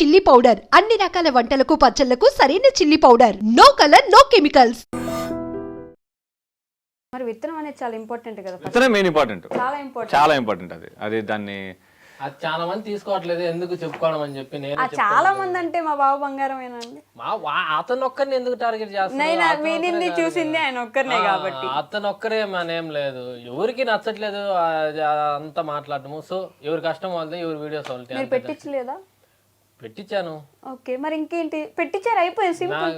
Chilli powder అన్ని రకాల వంటలకు పచ్చళ్ళకు సరైన chilli powder no colour no chemicals మరి విత్తనం అనేది చాలా ఇంపార్టెంట్ కదా. విత్తనం మెయిన్ ఇంపార్టెంట్ చాలా ఇంపార్టెంట్ చాలా ఇంపార్టెంట్ అది. అది దాన్ని అది చాలా మంది తీసుకోవట్లేదు ఎందుకు చెప్పుకోవడం అని చెప్పి నేను ఆ చాలా మంది అంటే మా బాబు బంగారమేనండి. మా వా- అతను ఒక్కరిని ఎందుకు టార్గెట్ నేను? చేస్తున్నారు చూసింది ఆయన ఒక్కరినే కాబట్టి. అతను ఒక్కరే మనేం లేదు. ఎవరికి నచ్చట్లేదు అంతా మాట్లాడటము. సో ఎవరి కష్టం వాళ్ళది ఎవరి వీడియోస్ మీరు వాళ్ళది పెట్టించలేదా? పెట్టించాను. ఓకే మరి ఇంకేంటి? పెట్టించారు? అయిపోయింది సింపుల్.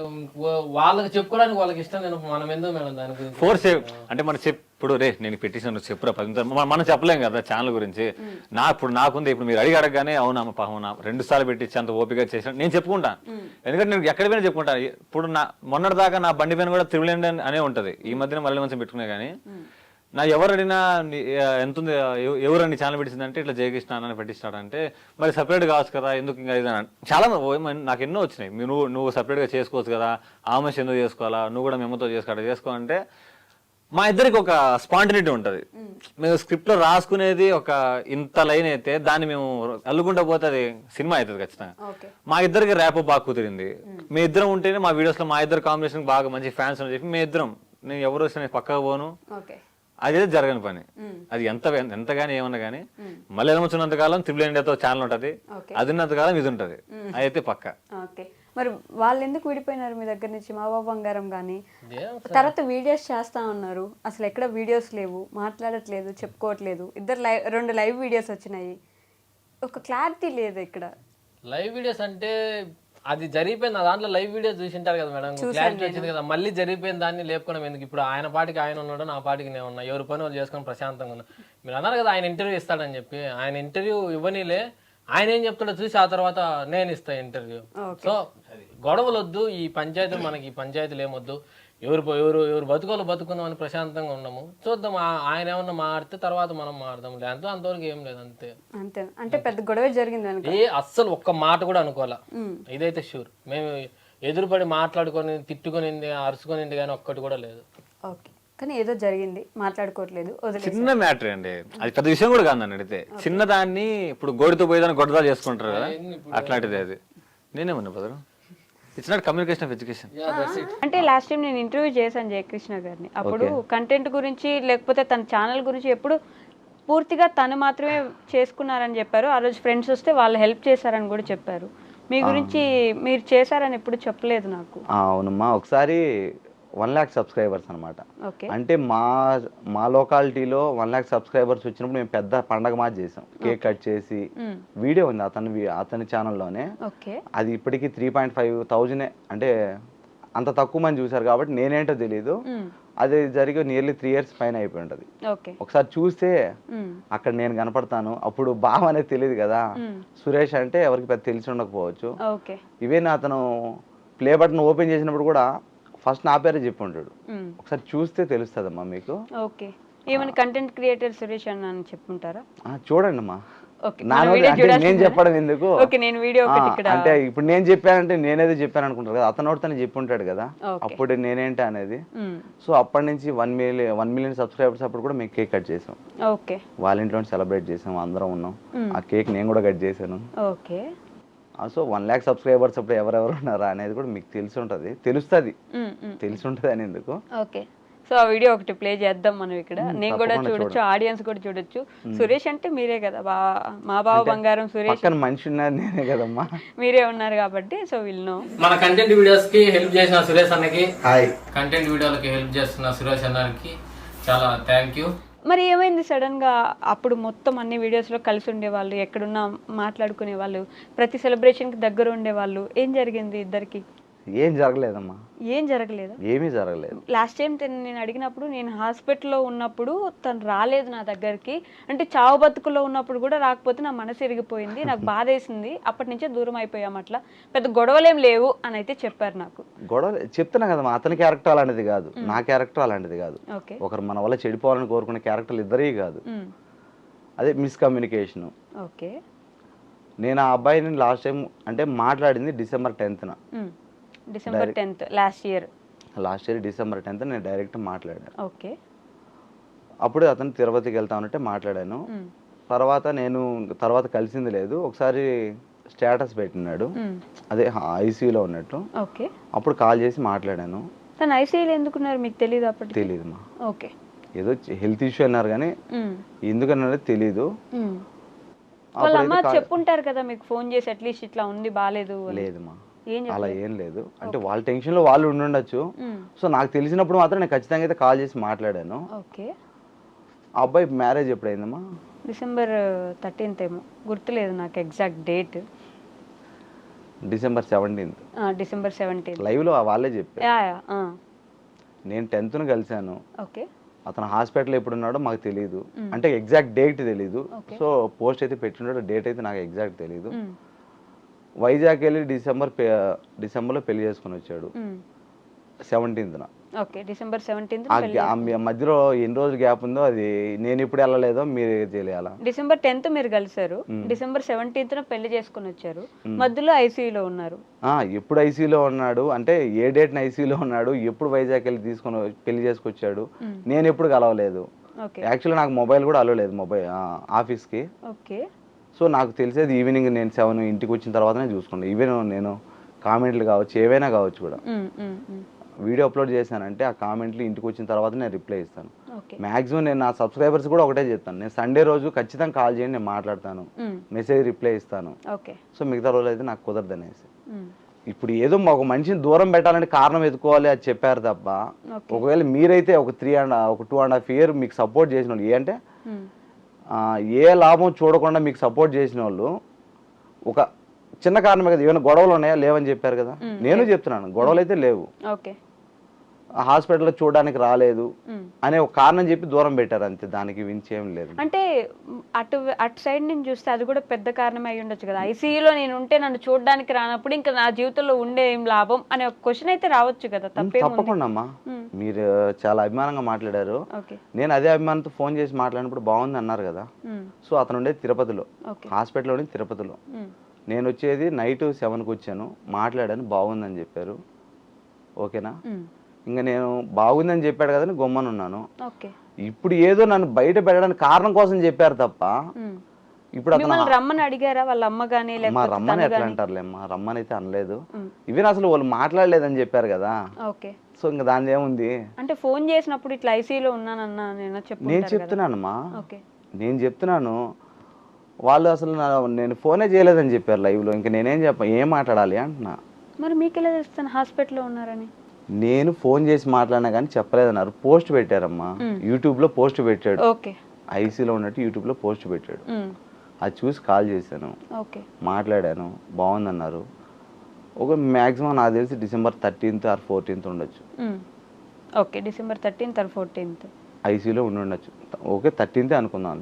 వాళ్ళకి చెప్పుకోవడానికి వాళ్ళకి ఇష్టం నేను మనం ఎందుకు మేడం దాని గురించి? ఫోర్స్ అంటే మన చెప్ ఇప్పుడు రే నేను పెట్టేసాను చెప్పురా పది. మనం- చెప్పలేం కదా ఛానల్ గురించి. నా ఇప్పుడు నాకుంది ఇప్పుడు మీరు అడిగి అడగగానే అవునా పాపం నా రెండు సార్లు పెట్టించి అంత ఓపిక చేసిన నేను చెప్పుకుంటాను ఎందుకంటే నేను ఎక్కడ పోయినా చెప్పుకుంటాను ఇప్పుడు నా మొన్నటి దాకా నా బండి పైన కూడా త్రిబుల్ అనే ఉంటది. ఈ మధ్యన మళ్ళీ మంచి పెట్టుకునే కానీ. నా ఎవరు అడిగినా ఎంత ఉంది ఎవ- ఎవరు నీ ఛానల్ పెట్టిందంటే ఇట్లా జయకృష్ణ అని పెట్టిస్తాడంటే మరి సపరేట్ కావచ్చు కదా ఎందుకు ఇంకా ఇది చాలా నాకు ఎన్నో వచ్చినాయి. మీరు నువ్వు నువ్వు separate గా చేసుకోవచ్చు కదా ఆమె ఎందుకు చేసుకోవాలా నువ్వు కూడా మేమతో చేసుకోవాలి చేసుకోవాలంటే మా ఇద్దరికి ఒక స్పాంటినిటీ ఉంటది. మేము స్క్రిప్ట్లో రాసుకునేది ఒక ఇంత లైన్ అయితే దాన్ని మేము అల్లుకుంటా పోతే అది సినిమా అవుతుంది ఖచ్చితంగా. మా ఇద్దరికి ర్యాప్ బాగా కుదిరింది. మీ ఇద్దరం ఉంటేనే మా వీడియోస్లో మా ఇద్దరు కాంబినేషన్ బాగా మంచి ఫ్యాన్స్ అని చెప్పి మీ ఇద్దరం నేను ఎవరు వచ్చినా నేను పక్కకు పోను. అదే జరగని పని. అది ఎంత ఎంత గానీ ఏమన్నా కానీ మళ్ళీ ఎలమొచ్చినంత కాలం త్రిబుల్ ఇండియాతో ఛానల్ ఉంటది. అది ఉన్నంత కాలం ఇది ఉంటది. అయితే పక్క. ఓకే. మరి వాళ్ళు ఎందుకు విడిపోయినారు మీ దగ్గర నుంచి? మా బాబు బంగారం కానీ తర్వాత వీడియోస్ చేస్తా ఉన్నారు. అసలు ఎక్కడ వీడియోస్ లేవు. మాట్లాడట్లేదు చెప్పుకోవట్లేదు. ఇద్దరు లైవ్ రెండు లైవ్ వీడియోస్ వచ్చినాయి. ఒక క్లారిటీ లేదు ఇక్కడ. లైవ్ వీడియోస్ అంటే అది జరిగిపోయింది. దాంట్లో లైవ్ వీడియోస్ చూసింటారు కదా మేడం. క్లారిటీ వచ్చింది కదా. మళ్ళీ జరిగిపోయిన దాన్ని లేపుకోవడం ఎందుకు? ఇప్పుడు ఆయన పాటికి ఆయన ఉన్నాడు నా పాటికి నేను ఉన్నా. ఎవరి పని వాళ్ళు చేసుకొని ప్రశాంతంగా ఉన్నా. మీరు అన్నారు కదా ఆయన ఇంటర్వ్యూ ఇస్తాడని చెప్పి. ఆయన ఇంటర్వ్యూ ఇవ్వనీలే. ఆయన ఏం చెప్తాడో చూసి ఆ తర్వాత నేను ఇస్తా ఇంటర్వ్యూ. సో గొడవలు వద్దు ఈ పంచాయతీలు మనకి ఈ పంచాయతీలు ఏమొద్దు. ఎవరు ఎవరు ఎవరు బతుకోలు బతుకుందాం అని ప్రశాంతంగా ఉన్నాము. చూద్దాం ఆ- ఆయన ఏమన్నా మారితే తర్వాత మనం మారుదాం. లేదంటే అంతవరకు ఏం లేదు అంతే. అంతే. అంటే పెద్ద గొడవ జరిగింది అనుకో ఏ అస్సలు ఒక్క మాట కూడా అనుకోవాలా? ఇదైతే షూర్ మేము ఎదురుపడి మాట్లాడుకొని తిట్టుకునింది అరుచుకునింది కానీ ఒక్కటి కూడా లేదు. ఓకే. కానీ ఏదో జరిగింది. మాట్లాడుకోవట్లేదు. చిన్న మ్యాటర్ అండి. అది పెద్ద విషయం కూడా కాదు నన్ను అడిగితే. చిన్నదాన్ని ఇప్పుడు గోడితో పోయేదాన్ని గొడవ చేసుకుంటారు కదా? అట్లాంటిది అది. నేనేమన్నా బదరు it's not communication of education అంటే లాస్ట్ టైం నేను ఇంటర్వ్యూ చేశాను జయకృష్ణ గారిని. అప్పుడు కంటెంట్ గురించి లేకపోతే తన ఛానల్ గురించి ఎప్పుడు పూర్తిగా తను మాత్రమే చేసుకున్నారని చెప్పారు. ఆ రోజు ఫ్రెండ్స్ వస్తే వాళ్ళు హెల్ప్ చేశారని కూడా చెప్పారు. మీ గురించి మీరు చేశారని ఎప్పుడు చెప్పలేదు నాకు. ఆ, అవునమ్మా. ఒకసారి వన్ ల్యాక్ సబ్స్క్రైబర్స్ అనమాట అంటే మా మా లొకాలిటీలో వన్ ల్యాక్ సబ్స్క్రైబర్స్ వచ్చినప్పుడు మేము పెద్ద పండగ మాది చేసాం. కేక్ కట్ చేసి వీడియో ఉంది అతని అతని ఛానల్లోనే. అది ఇప్పటికీ త్రీ పాయింట్ ఫైవ్ థౌజండ్ అంటే అంత తక్కువ మంది చూసారు కాబట్టి నేనేంటో తెలియదు అది జరిగి నియర్లీ త్రీ ఇయర్స్ పైన అయిపోయి ఉంటుంది ఒకసారి చూస్తే అక్కడ నేను కనపడతాను. అప్పుడు బావ అనేది తెలియదు కదా. సురేష్ అంటే ఎవరికి పెద్ద తెలిసి ఉండకపోవచ్చు. ఓకే. ఈవెన్ అతను ప్లే బటన్ ఓపెన్ చేసినప్పుడు కూడా ఫస్ట్ నా పేరే చెప్పి ఉంటాడు. ఒకసారి చూస్తే తెలుస్తుందమ్మా మీకు. ఓకే. ఏమైనా కంటెంట్ క్రియేటర్ సురేష్ అన్న అని చెప్పుంటారా? ఆ, చూడండి అమ్మా. నేను? చెప్పడం ఎందుకు? అంటే ఇప్పుడు నేను చెప్పానంటే నేనేదో చెప్పాను అనుకుంటారు కదా అతను తను చెప్పి ఉంటాడు కదా. అప్పుడు నేనేంటి అనేది. సో అప్పటి నుంచి one million one million subscribers అప్పుడు కూడా మేము కేక్ కట్ చేసాం. ఓకే. వాళ్ళ ఇంట్లో సెలబ్రేట్ చేసాం అందరం ఉన్నాం. ఆ కేక్ నేను కూడా కట్ చేశాను. సో వన్ ల్యాక్ సబ్స్క్రైబర్స్ అప్పుడు ఎవరెవరు ఉన్నారా అనేది కూడా మీకు తెలిసి ఉంటుంది తెలుస్తుంది. తెలిసి ఉంటుంది అని ఎందుకు? ఓకే. సో ఆ వీడియో ఒకటి ప్లే చేద్దాం మనం ఇక్కడ. నేను కూడా చూడొచ్చు ఆడియన్స్ కూడా చూడొచ్చు. సురేష్ అంటే మీరే కదా బా మా బావ బంగారం సురేష్. పక్కన మనిషి ఉన్నది నేనే కదమ్మా. మీరే ఉన్నారు కాబట్టి సో విల్ నో మన కంటెంట్ వీడియోస్కి హెల్ప్ చేసిన సురేష్ అన్నకి హాయ్ కంటెంట్ వీడియోలకి హెల్ప్ చేస్తున్న సురేష్ అన్నకి చాలా థ్యాంక్ యూ మరి ఏమైంది సడన్గా అప్పుడు మొత్తం అన్ని వీడియోస్లో కలిసి ఉండేవాళ్ళు ఎక్కడున్నా మాట్లాడుకునే వాళ్ళు ప్రతి సెలబ్రేషన్కి దగ్గర ఉండేవాళ్ళు. ఏం జరిగింది ఇద్దరికి? ఏం జరగలేదమ్మా. ఏం జరగలేదు. ఏమీ జరగలేదు. లాస్ట్ టైం నేను అడిగినప్పుడు నేను హాస్పిటల్లో ఉన్నప్పుడు తను రాలేదు నా దగ్గరికి. అంటే చావు బతుకులో ఉన్నప్పుడు కూడా రాకపోతే నా మనసు ఇరిగిపోయింది నాకు బాధ వేసింది. అప్పటి నుంచే దూరం అయిపోయాం అట్లా. పెద్ద గొడవలేం లేవు అని అయితే చెప్పారు నాకు. గొడవ చెప్తున్నా కదమ్మా అతని క్యారెక్టర్ అలాంటిది కాదు. నా క్యారెక్టర్ అలాంటిది కాదు. ఓకే. ఒకరు మన వల్ల చెడిపోవాలని కోరుకునే క్యారెక్టర్లు ఇద్దరే కాదు. అదే మిస్కమ్యూనికేషను ఓకే. నేను ఆ అబ్బాయిని లాస్ట్ టైం అంటే మాట్లాడింది December టెన్త్న December tenth last year last year December tenth నేను డైరెక్ట్ మాట్లాడాను ఓకే. అప్పుడు అతను తిరుపతికి వెళ్తానంటే మాట్లాడాను. తర్వాత నేను తర్వాత కలిసింది లేదు. ఒకసారి స్టేటస్ పెట్టినాడు. అదే ఐసీయూలో ఉన్నట్టు. ఓకే. అప్పుడు కాల్ చేసి మాట్లాడాను. తను ఐసీయూలో ఎందుకున్నారు మీకు తెలియదు అప్పటికి? తెలియదు మా. ఓకే. ఏదో హెల్త్ ఇష్యూ అన్నారు కానీ మ్మ్. ఎందుకన్నారో తెలీదు. వాళ్ళ అమ్మ చెప్పుంటారు కదా మీకు ఫోన్ చేసి అట్లీస్ట్ ఇట్లా ఉంది బాగాలేదు అని. అలా ఏం లేదు. అంటే వాళ్ళ టెన్షన్లో వాళ్ళు ఉండుండొచ్చు. మ్మ్. సో నాకు తెలిసినప్పుడు మాత్రం నేను ఖచ్చితంగా అయితే కాల్ చేసి మాట్లాడాను. ఓకే. అబ్బాయి మ్యారేజ్ ఎప్పుడైందమ్మా? డిసెంబర్ థర్టీన్త్ ఏమో. గుర్తులేదు నాకు exact date. December seventeenth. December seventeenth. లైవ్లో వాళ్ళే చెప్పారు. నేను టెన్త్ను కలిశాను. ఓకే. అతను హాస్పిటల్ ఎప్పుడు ఉన్నాడో మాకు తెలియదు అంటే ఎగ్జాక్ట్ డేట్ తెలియదు. సో పోస్ట్ అయితే పెట్టినాడో డేట్ అయితే నాకు ఎగ్జాక్ట్ తెలియదు. వైజాగ్ వెళ్ళి డిసెంబర్ డిసెంబర్లో పెళ్ళి చేసుకొని వచ్చాడు. సెవెంటీన్త్న. ఓకే డిసెంబర్ సెవెంటీన్త్ మధ్యలో ఎన్ని రోజులు గ్యాప్ ఉందో అది నేను ఇప్పుడు వెళ్ళలేదో మీరు తెలియాలా? డిసెంబర్ టెన్త్ మీరు కలిసారు డిసెంబర్ సెవెంటీన్త్ పెళ్ళి చేసుకొని వచ్చారు. మధ్యలో ఐసీయూలో ఉన్నారు. ఎప్పుడు ఐసీలో ఉన్నాడు అంటే ఏ డేట్న ఐసీలో ఉన్నాడు ఎప్పుడు వైజాగ్ వెళ్ళి తీసుకొని పెళ్ళి చేసుకొచ్చాడు నేను ఎప్పుడు కలవలేదు. ఓకే. యాక్చువల్లీ నాకు మొబైల్ కూడా అలవలేదు మొబైల్ ఆఫీస్కి. ఓకే. సో నాకు తెలిసేది ఈవినింగ్ నేను సెవెన్ ఇంటికి వచ్చిన తర్వాతనే చూసుకున్నాను ఈవెన్ నేను కామెంట్లు కావచ్చు ఏవైనా కావచ్చు కూడా. వీడియో అప్లోడ్ చేశానంటే ఆ కామెంట్లు ఇంటికి వచ్చిన తర్వాత నేను రిప్లై ఇస్తాను ఓకే మాక్సిమం నేను నా సబ్స్క్రైబర్స్ కూడా ఒకటే చెప్తాను నేను సండే రోజు ఖచ్చితంగా కాల్ చేయండి నేను మాట్లాడతాను. మెసేజ్ రిప్లై ఇస్తాను సో మిగతా రోజులు అయితే నాకు కుదరదు అనేసి. ఇప్పుడు ఏదో ఒక మనిషిని దూరం పెట్టాలంటే కారణం ఎత్తుకోవాలి అది చెప్పారు తప్ప. ఒకవేళ మీరైతే ఒక త్రీ అండ్ ఒక టూ అండ్ హాఫ్ ఇయర్ మీకు సపోర్ట్ చేసిన వాళ్ళు ఏ అంటే మ్మ్. ఆ, ఏ లాభం చూడకుండా మీకు సపోర్ట్ చేసిన వాళ్ళు ఒక చిన్న కారణమే కదా ఏమైనా గొడవలు ఉన్నాయా? లేవని చెప్పారు కదా. నేను చెప్తున్నాను గొడవలు అయితే లేవు. ఓకే. హాస్పిటల్లో చూడడానికి రాలేదు. అనే ఒక కారణం చెప్పి దూరం పెట్టారు అంతే దానికి వించేం లేదు. అంటే అటు అటు సైడ్ నుంచి చూస్తే అది కూడా పెద్ద కారణం అయి ఉండొచ్చు కదా. ఐసీయూలో నేను ఉంటే నన్ను చూడడానికి రానప్పుడు ఇంకా నా జీవితంలో ఉండే ఏం లాభం అనే ఒక క్వశ్చన్ అయితే రావచ్చు కదా తప్పకుండా అమ్మా. మ్మ్. మీరు చాలా అభిమానంగా మాట్లాడారు. నేను అదే అభిమానంతో ఫోన్ చేసి మాట్లాడినప్పుడు బాగుంది అన్నారు కదా. సో అతను ఉండేది తిరుపతిలో. ఉండేది తిరుపతిలో. నేను వచ్చేది నైట్ సెవెన్కి వచ్చాను. మాట్లాడాను బాగుందని చెప్పారు. ఓకేనా. ఇంకా నేను బాగుందని చెప్పాడు కదని గొమ్మను ఉన్నాను. ఓకే. ఇప్పుడు ఏదో నన్ను బయట పెట్టడానికి కారణం కోసం చెప్పారు తప్ప. ఇప్పుడు మిమ్మల్ని రమ్మని అడిగారా? వాళ్ళ అమ్మ కానీ మా రమ్మని ఎట్లా కానీ అంటారులే మా రమ్మని అయితే అనలేదు. ఈవెన్ అసలు వాళ్ళు మాట్లాడలేదని చెప్పారు కదా. ఓకే. సో ఇంకా దాని ఏముంది? అంటే ఫోన్ చేసినప్పుడు ఇట్లా ఐసీయూలో ఉన్నానన్నా నేను చెప్పు నేను చెప్తున్నానమ్మా. నేను చెప్తున్నాను వాళ్ళు అసలు నేను ఫోనే చేయలేదని చెప్పారు లైవ్లో. ఇంకా నేనేం చెప్ప ఏం మాట్లాడాలి అంటున్నా. మరి మీకు ఎలా తెలుస్తాను హాస్పిటల్లో ఉన్నారని? నేను ఫోన్ చేసి మాట్లాడినా కానీ చెప్పలేదన్నారు. పోస్ట్ పెట్టారమ్మా. యూట్యూబ్లో పోస్ట్ పెట్టాడు. ఓకే. ఐసీలో ఉన్నట్టు యూట్యూబ్లో పోస్ట్ పెట్టాడు. అది చూసి కాల్ చేశాను. ఓకే. మాట్లాడాను. బాగుందన్నారు. ఒక మ్యాక్సిమం నాకు తెలిసి డిసెంబర్ థర్టీన్త్ ఆర్ ఫోర్టీన్త్ ఉండొచ్చు. Okay December thirteenth or fourteenth. ఐసీలో ఉండి ఉండొచ్చు. ఓకే థర్టీన్త్ అనుకుందాం.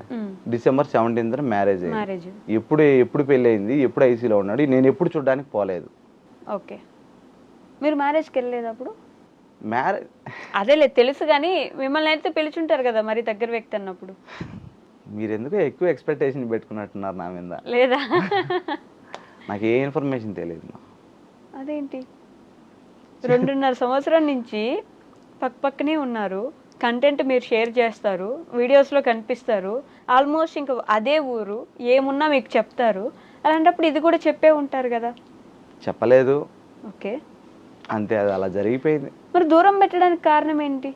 డిసెంబర్ సెవెంటీన్త్ మ్యారేజ్ అయింది. మ్యారేజ్. ఎప్పుడు ఎప్పుడు పెళ్ళి అయింది ఎప్పుడు ఐసీలో ఉన్నాడు నేను ఎప్పుడు చూడడానికి పోలేదు. ఓకే. మీరు మ్యారేజ్కి వెళ్ళలేదు అప్పుడు? మ్యారేజ్ అదేలే తెలుసు కానీ మిమ్మల్ని అయితే పిలుచుంటారు కదా మరి దగ్గర వ్యక్తి అన్నప్పుడు. మీరు ఎందుకు ఎక్కువ ఎక్స్పెక్టేషన్ పెట్టుకున్నట్టున్నారు నా మీద. లేదా? నాకు ఏ ఇన్ఫర్మేషన్ తెలియదు మా. అదేంటి? రెండున్నర సంవత్సరం నుంచి పక్క పక్కనే ఉన్నారు. కంటెంట్ మీరు షేర్ చేస్తారు. వీడియోస్లో కనిపిస్తారు. ఆల్మోస్ట్ ఇంకా అదే ఊరు. ఏమున్నా మీకు చెప్తారు. అలాంటప్పుడు ఇది కూడా చెప్పే ఉంటారు కదా. చెప్పలేదు. ఓకే. అంతే అది అలా జరిగిపోయింది. మరి దూరం పెట్టడానికి కారణం ఏంటి?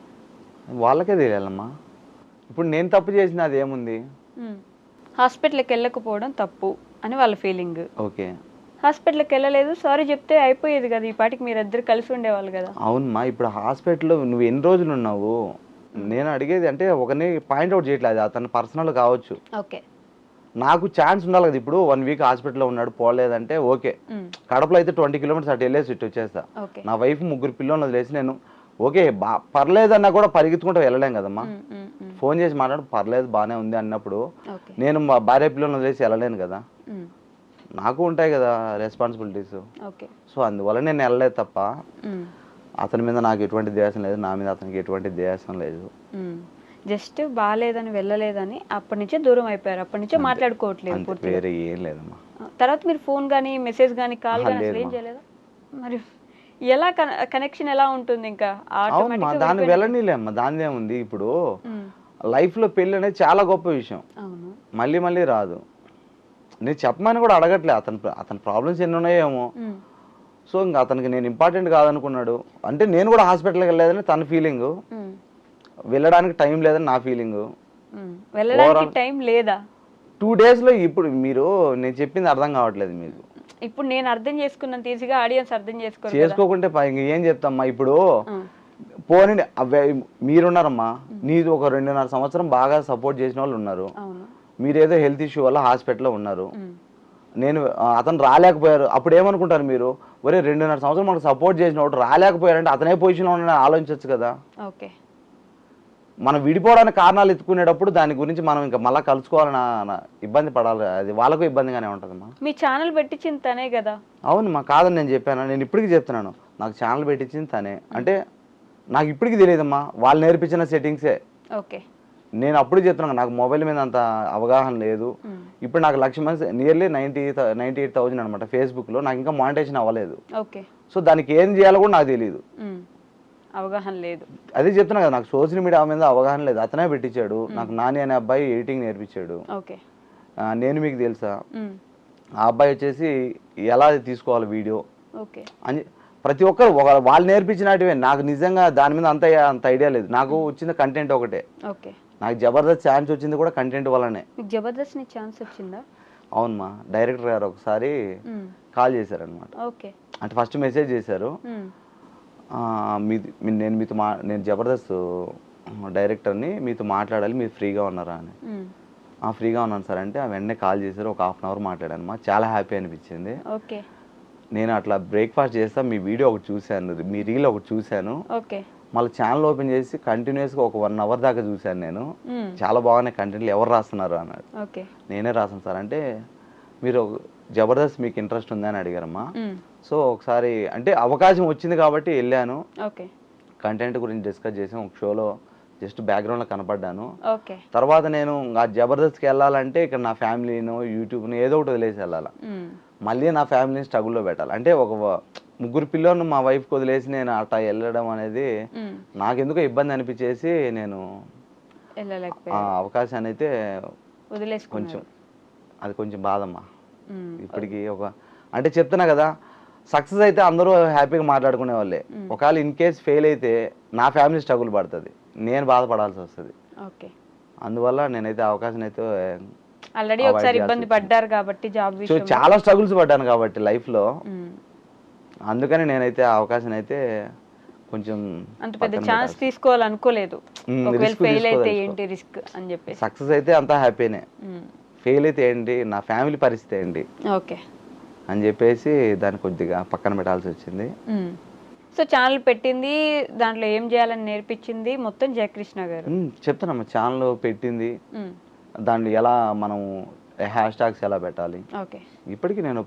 వాళ్ళకే తెలియాలమ్మా. ఇప్పుడు నేను తప్పు చేసిన అది ఏముంది. హాస్పిటల్కి వెళ్ళకపోవడం తప్పు అని వాళ్ళ ఫీలింగ్. ఓకే. హాస్పిటల్కి వెళ్ళలేదు సారీ చెప్తే అయిపోయేది కదా ఈ పాటికి మీరిద్దరు కలిసి ఉండేవాళ్ళు కదా. అవునమ్మా ఇప్పుడు హాస్పిటల్లో నువ్వు ఎన్ని రోజులు ఉన్నావు? నేను అడిగేది అంటే ఒకరిని పాయింట్అవుట్ చేయట్లేదు అతను పర్సనల్ కావచ్చు. ఓకే. నాకు ఛాన్స్ ఉండాలి కదా ఇప్పుడు వన్ వీక్ హాస్పిటల్లో ఉన్నాడు పోలేదంటే ఓకే. కడపలో అయితే ట్వంటీ కిలోమీటర్స్ అటు వెళ్ళేసి ఇటు వచ్చేస్తా. నా వైఫ్ ముగ్గురు పిల్లలు వదిలేసి నేను ఓకే బా పర్లేదన్నా కూడా పరిగెత్తుకుంటూ వెళ్ళలేం కదమ్మా. మ్మ్, మ్మ్, మ్మ్. ఫోన్ చేసి మాట్లాడు పర్లేదు బాగానే ఉంది అన్నప్పుడు నేను మా భార్య పిల్లలను వదిలేసి వెళ్ళలేను కదా. నాకు ఉంటాయి కదా రెస్పాన్సిబిలిటీస్ ఓకే. సో అందువల్ల నేను వెళ్ళలేదు తప్ప. అతని మీద నాకు ఎటువంటి దేశం లేదు నా మీద అతనికి ఎటువంటి దేశం లేదు. జస్ట్ బాగాలేదని వెళ్ళలేదని అప్పటి నుంచే దూరం అయిపోయారు. అప్పటి నుంచే మాట్లాడుకోవట్లేదు వేరే ఏం లేదమ్మా. తర్వాత మీరు ఫోన్ కానీ మెసేజ్ కానీ కాల్ కానీ ఏం. చేయలేదా? మరి ఎలా కనెక్షన్ ఎలా ఉంటుంది ఇంకా? అవునమ్మా గా దాన్ని. వెళ్ళనీలేమ్మా దాని ఏముంది ఇప్పుడు. లైఫ్లో పెళ్ళి అనేది చాలా గొప్ప విషయం. మళ్ళీ మళ్ళీ రాదు. నేను చెప్పమని కూడా అడగట్లే అతని అతని ప్రాబ్లమ్స్ ఎన్ని ఉన్నాయేమో. సో ఇంకా అతనికి నేను ఇంపార్టెంట్ కాదనుకున్నాడు. అంటే నేను కూడా హాస్పిటల్కి వెళ్ళలేదని తన ఫీలింగ్ వెళ్ళడానికి టైం లేదని నా ఫీలింగ్ టైం లేదా? టూ డేస్లో ఇప్పుడు మీరు నేను చెప్పింది అర్థం కావట్లేదు మీకు. ఇప్పుడు నేను అర్థం చేసుకున్నంత ఈజీగా ఆడియన్స్ అర్థం చేసుకోరు. చేసుకోకుంటే పై- ఇంక ఏం చెప్తామ్మా? ఇప్పుడు పోనీ అవే మీరున్నారమ్మా. నీది ఒక రెండున్నర సంవత్సరం బాగా సపోర్ట్ చేసిన వాళ్ళు ఉన్నారు. అవును. మీరేదో హెల్త్ ఇష్యూ వల్ల హాస్పిటల్లో ఉన్నారు. ఉమ్, నేను ఆ, అతను రాలేకపోయారు. అప్పుడు ఏమనుకుంటారు మీరు? ఒరే రెండున్నర సంవత్సరం మనకు సపోర్ట్ చేసిన వాడు రాలేకపోయారంటే అతనే పొజిషన్లో ఉన్న ఆలోచించవచ్చు కదా. ఓకే. మనం విడిపోవడానికి కారణాలు ఎత్తుకునేటప్పుడు దాని గురించి మనం ఇంకా మళ్ళీ కలుసుకోవాలని ఇబ్బంది పడాలి. అది వాళ్ళకు ఇబ్బందిగానే ఉంటుందమ్మా. మీ ఛానల్ పెట్టించింది తనే కదా? అవును మా కాదని నేను చెప్పాను. నేను ఇప్పటికీ చెప్తున్నాను. నాకు ఛానల్ పెట్టించింది తనే. అంటే నాకు ఇప్పటికీ తెలియదమ్మా. వాళ్ళు నేర్పించిన సెట్టింగ్సే. ఓకే. నేను అప్పుడు చెప్తున్నాను నాకు మొబైల్ మీద అంత అవగాహన లేదు. ఇప్పుడు నాకు లక్ష మంది nearly ninety ninety eight thousand అనమాట ఫేస్బుక్లో నాకు ఇంకా మానిటేషన్ అవ్వలేదు. ఓకే. సో దానికి ఏం చేయాలో కూడా నాకు తెలియదు అవగాహన లేదు. అదే చెప్తున్నా కదా నాకు సోషల్ మీడియా మీద అవగాహన లేదు. అతనే పెట్టించాడు. నాకు నాని అనే అబ్బాయి ఎడిటింగ్ నేర్పించాడు. ఓకే. నేను మీకు తెలుసా? ఆ అబ్బాయి వచ్చేసి ఎలా తీసుకోవాలి వీడియో? ఓకే. అని ప్రతి ఒక్కరు ఒక- వాళ్ళు నేర్పించినటివే. నాకు నిజంగా దాని మీద అంత అంత ఐడియా లేదు. నాకు వచ్చిన కంటెంట్ ఒకటే. ఓకే. నాకు జబర్దస్త్ ఛాన్స్ వచ్చింది కూడా కంటెంట్ వల్లనే. జబర్దస్త్ నీ ఛాన్స్ వచ్చిందా? అవునమ్మా డైరెక్టర్ గారు ఒకసారి కాల్ చేశారనమాట ఓకే. అంటే ఫస్ట్ మెసేజ్ చేశారు. మీ- నేను మీతో మా నేను జబర్దస్త్ డైరెక్టర్ని మీతో మాట్లాడాలి మీరు ఫ్రీగా ఉన్నారా అని. ఆ ఫ్రీగా ఉన్నాను సార్. అంటే ఆ వెంటనే కాల్ చేశారు ఒక హాఫ్ అన్ అవర్ మాట్లాడాను. మా చాలా హ్యాపీ అనిపించింది. ఓకే. నేను అట్లా బ్రేక్ఫాస్ట్ చేస్తా మీ వీడియో ఒకటి చూశాను మీ రీల్ ఒకటి చూశాను. ఓకే. మళ్ళీ ఛానల్ ఓపెన్ చేసి కంటిన్యూస్గా ఒక వన్ అవర్ దాకా చూశాను నేను. చాలా బాగున్నాయి కంటెంట్లు ఎవరు రాస్తున్నారు అన్నాడు. ఓకే. నేనే రాసాను సార్. అంటే మీరు జబర్దస్త్ మీకు ఇంట్రెస్ట్ ఉందని అడిగారమ్మా. సో ఒకసారి అంటే అవకాశం వచ్చింది కాబట్టి వెళ్ళాను. ఓకే. కంటెంట్ గురించి డిస్కస్ చేసాం ఒక షోలో జస్ట్ బ్యాక్గ్రౌండ్లో కనపడ్డాను. ఓకే. తర్వాత నేను ఆ జబర్దస్త్కి వెళ్ళాలంటే ఇక్కడ నా ఫ్యామిలీను యూట్యూబ్ను ఏదో ఒకటి వదిలేసి వెళ్ళాలి. మళ్ళీ నా ఫ్యామిలీని స్ట్రగుల్లో పెట్టాలి. అంటే ఒక ముగ్గురు పిల్లలను మా వైఫ్కి వదిలేసి నేను అట్లా వెళ్ళడం అనేది నాకెందుకో ఇబ్బంది అనిపించేసి నేను ఆ అవకాశాన్ని అయితే కొంచెం అది కొంచెం బాధమ్మా. ఇప్పటికి ఒక అంటే చెప్తున్నా కదా సక్సెస్ అయితే అందరూ హ్యాపీగా మాట్లాడుకునే వాళ్ళే. ఒకవేళ ఇన్ కేస్ ఫెయిల్ అయితే నా ఫ్యామిలీ స్ట్రగుల్ పడుతుంది. నేను బాధపడాల్సి వస్తుంది. ఓకే. అందువల్ల నేనైతే అవకాశం అయితే ఆల్రెడీ ఒకసారి ఇబ్బంది పడ్డారు కాబట్టి జాబ్ చాలా స్ట్రగుల్స్ పడ్డాను కాబట్టి లైఫ్లో. అందుకని నేనైతే అవకాశం అయితే కొంచెం అంత పెద్ద ఛాన్స్ తీసుకోవాలనుకోలేదు. ఒకవేళ ఫెయిల్ అయితే. ఏంటి రిస్క్ అని చెప్పేసి. సక్సెస్ అయితే అంతా హ్యాపీనే. ఫెయిల్ అయితే ఏంటి? నా ఫ్యామిలీ పరిస్థితి ఏంటి? ఓకే. అని చెప్పేసి దాన్ని కొద్దిగా పక్కన పెట్టాల్సి వచ్చింది. సో ఛానల్ పెట్టింది దాంట్లో ఏం చేయాలని నేర్పించింది మొత్తం జయకృష్ణ గారు? ఉమ్, చెప్తానమ్మా ఛానల్ పెట్టింది. దాంట్లో ఎలా మనం హ్యాష్ ట్యాగ్స్ ఎలా పెట్టాలి? ఓకే. ఇప్పటికీ నేను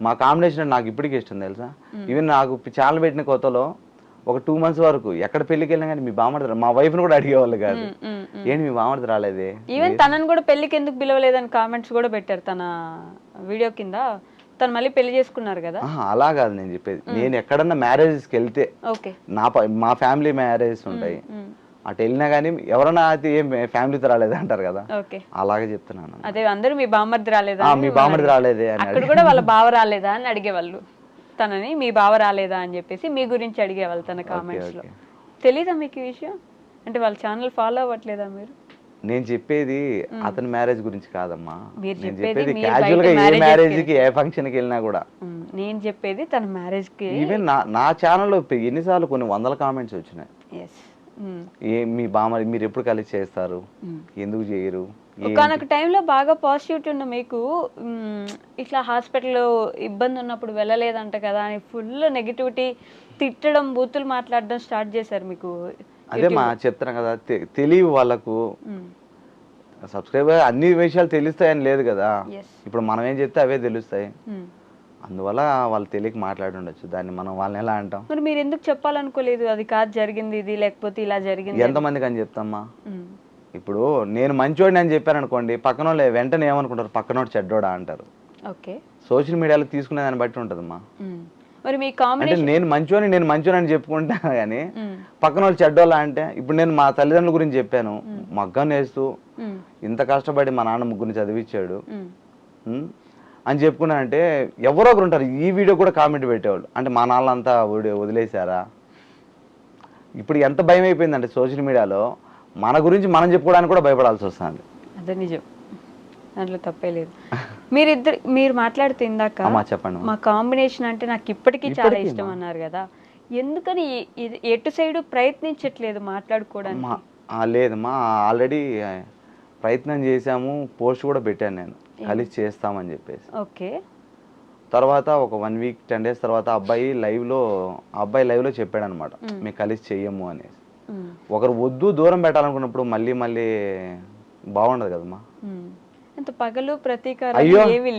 మా కాంబినేషన్ నాకు ఇప్పటికీ ఇష్టం తెలుసా? ఈవెన్ నాకు ఛానల్ పెట్టిన కొత్తలో ఒక టూ మంత్స్ వరకు ఎక్కడ పెళ్ళికి వెళ్ళినా కానీ మీ బామర్ది మా వైఫ్ని కూడా అడిగేవాళ్ళు కాదు. ఏంటి మీ బామర్ది రాలేదే? ఈవెన్ తనని కూడా పెళ్ళికి ఎందుకు పిలవలేదని కామెంట్స్ కూడా పెట్టారు తన వీడియో కింద. తను మళ్ళీ పెళ్ళి చేసుకున్నారు కదా? ఆహా, అలా కాదు నేను చెప్పేది. నేను ఎక్కడన్నా మ్యారేజెస్కి వెళ్తే ఓకే. నా ప- మా ఫ్యామిలీ మ్యారేజెస్ ఉంటాయి. అటు వెళ్ళినా కానీ ఎవరన్నా అయితే ఏం ఫ్యామిలీతో రాలేదు అంటారు కదా? ఓకే. అలాగే చెప్తున్నాను. అదే అందరూ మీ బామ్మర్ది రాలేదా ఆ, అని మీ అడిగారు. రాలేదే అని అక్కడ కూడా వాళ్ళ బావ రాలేదా అని అడిగేవాళ్ళు. తనని మీ బావ రాలేదా అని చెప్పేసి మీ గురించి అడిగేవాళ్ళు తన కామెంట్స్లో. తెలీదా మీకు ఈ విషయం? అంటే వాళ్ళ ఛానల్ ఫాలో అవ్వట్లేదా మీరు? నేను చెప్పేది అతని మ్యారేజ్ గురించి కాదమ్మా. నేను చెప్పేది క్యాజువల్గా ఏ మ్యారేజ్కి. ఏ ఫంక్షన్కి వెళ్ళినా కూడా. నేను చెప్పేది తన మ్యారేజ్కి ఈవెన్ నా నా ఛానల్లో ఎన్నిసార్లు కొన్ని వందల కామెంట్స్ వచ్చినాయి. ఏ మీ బామ్మ మీరు ఎప్పుడు కలిసి చేస్తారు? ఎందుకు చేయరు? ఒకనొక టైంలో బాగా పాజిటివిటీ ఉన్న మీకు ఇట్లా హాస్పిటల్లో ఇబ్బంది ఉన్నప్పుడు వెళ్ళలేదంట కదా అని ఫుల్ నెగిటివిటీ తిట్టడం బూతులు మాట్లాడడం స్టార్ట్ చేశారు మీకు. అదే మా చెప్తున్నా కదా తె- తెలివి వాళ్ళకు. సబ్స్క్రైబర్ అన్ని విషయాలు తెలుస్తాయని లేదు కదా. ఇప్పుడు మనం ఏం చెప్తే అవే తెలుస్తాయి. అందువల్ల వాళ్ళు తెలియక మాట్లాడి ఉండొచ్చు. దాన్ని మనం వాళ్ళని ఎలా అంటాం? మరి మీరు ఎందుకు చెప్పాలనుకోలేదు? అది కాదు జరిగింది ఇది లేకపోతే ఇలా జరిగింది? ఎంతమందికి అని చెప్తామ్మా? ఇప్పుడు నేను మంచోడిని అని చెప్పాను అనుకోండి పక్కన వెంటనే ఏమనుకుంటారు? పక్కనోడు చెడ్డోడా అంటారు. ఓకే. సోషల్ మీడియాలో తీసుకునే దాన్ని బట్టి ఉంటుందమ్మా. మరి మీ కాంబినేషన్ నేను మంచోని నేను మంచోని అని చెప్పుకుంటా కానీ పక్కన వాళ్ళు చెడ్డోళ్ళ అంటే ఇప్పుడు నేను మా తల్లిదండ్రుల గురించి చెప్పాను. మగ్గం నేస్తూ ఇంత కష్టపడి మా నాన్న ముగ్గురిని చదివించాడు అని చెప్పుకున్నానంటే ఎవరో ఒకరు ఉంటారు. ఈ వీడియో కూడా కామెంట్ పెట్టేవాళ్ళు. అంటే మా నాన్నంతా వదిలే- వదిలేశారా? ఇప్పుడు ఎంత భయం అయిపోయిందంటే సోషల్ మీడియాలో మన గురించి మనం చెప్పుకోవడానికి కూడా భయపడాల్సి వస్తుంది. అదే నిజం. దాంట్లో తప్పే లేదు. మీరిద్దరు మీరు మాట్లాడుతూ ఇందాక అమ్మా చెప్పండి. మా కాంబినేషన్ అంటే నాకు ఇప్పటికీ చాలా ఇష్టం మా. అన్నారు కదా. ఎందుకని ఎటు సైడ్ ప్రయత్నించట్లేదు మాట్లాడుకోవడానికి? మా ఆ, లేదమ్మా ఆల్రెడీ ప్రయత్నం చేశాము పోస్ట్ కూడా పెట్టాను నేను. కలిసి చేస్తామని చెప్పేసి. ఓకే. తర్వాత ఒక వన్ వీక్ టెన్ డేస్ తర్వాత అబ్బాయి లైవ్లో అబ్బాయి లైవ్లో చెప్పాడు అనమాట మేము కలిసి చెయ్యము అనేసి. ఒకరు వద్దు దూరం పెట్టాలనుకున్నప్పుడు మళ్ళీ మళ్ళీ బాగుండదు కదమ్మా. పగలు ప్రతీకారం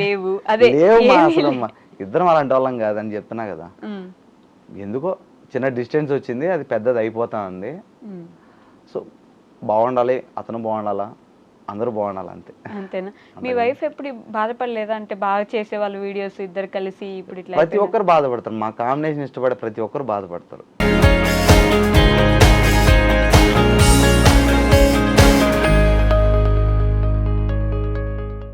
లేవు. అదే లేవు. ఇద్దరం అలాంటి వాళ్ళం కాదని చెప్తున్నా కదా. ఎందుకో చిన్న డిస్టెన్స్ వచ్చింది అది పెద్దది అయిపోతా ఉంది. సో బాగుండాలి అతను బాగుండాలా అందరూ బాగుండాలి అంతే. అంతేనా? మీ వైఫ్ ఎప్పుడు బాధపడలేదా? అంటే బాగా చేసే వాళ్ళు వీడియోస్ ఇద్దరు కలిసి ఇప్పుడు ఇట్లా ప్రతి ఒక్కరు బాధపడతారు. మా కాంబినేషన్ ఇష్టపడే ప్రతి ఒక్కరు బాధపడతారు.